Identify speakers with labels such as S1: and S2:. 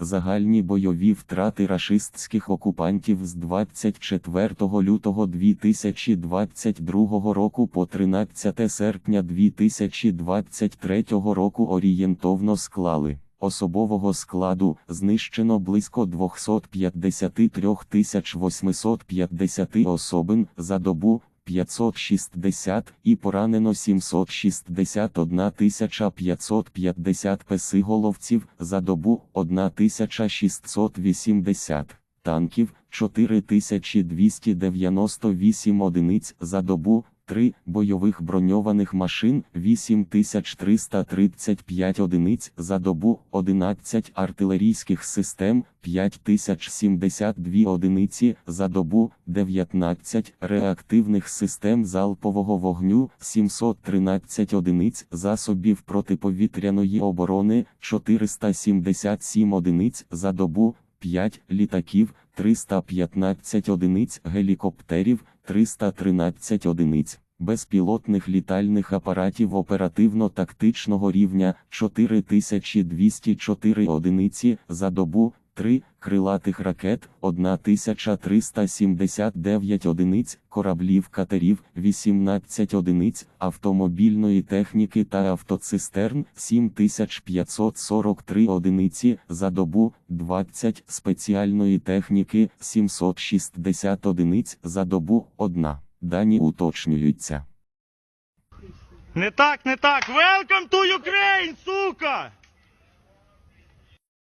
S1: Загальні бойові втрати рашистських окупантів з 24 лютого 2022 року по 13 серпня 2023 року орієнтовно склали. Особового складу знищено близько 253 850 особин за добу 560 і поранено 761 550 песиголовців за добу 1680 танків 4298 одиниць за добу 3 бойових броньованих машин 8335 одиниць за добу 11 артилерійських систем 5072 одиниці за добу 19 реактивних систем залпового вогню 713 одиниць засобів протиповітряної оборони 477 одиниць за добу 5 літаків 315 одиниць гелікоптерів 313 одиниць, безпілотних літальних апаратів оперативно-тактичного рівня 4204 одиниці за добу, 3 крилатих ракет 1379 одиниць, кораблів катерів 18 одиниць, автомобільної техніки та автоцистерн 7543 одиниці за добу, 20 спеціальної техніки 760 одиниць за добу, 1. Дані уточнюються.
S2: Не так, не так. Welcome to Ukraine, сука!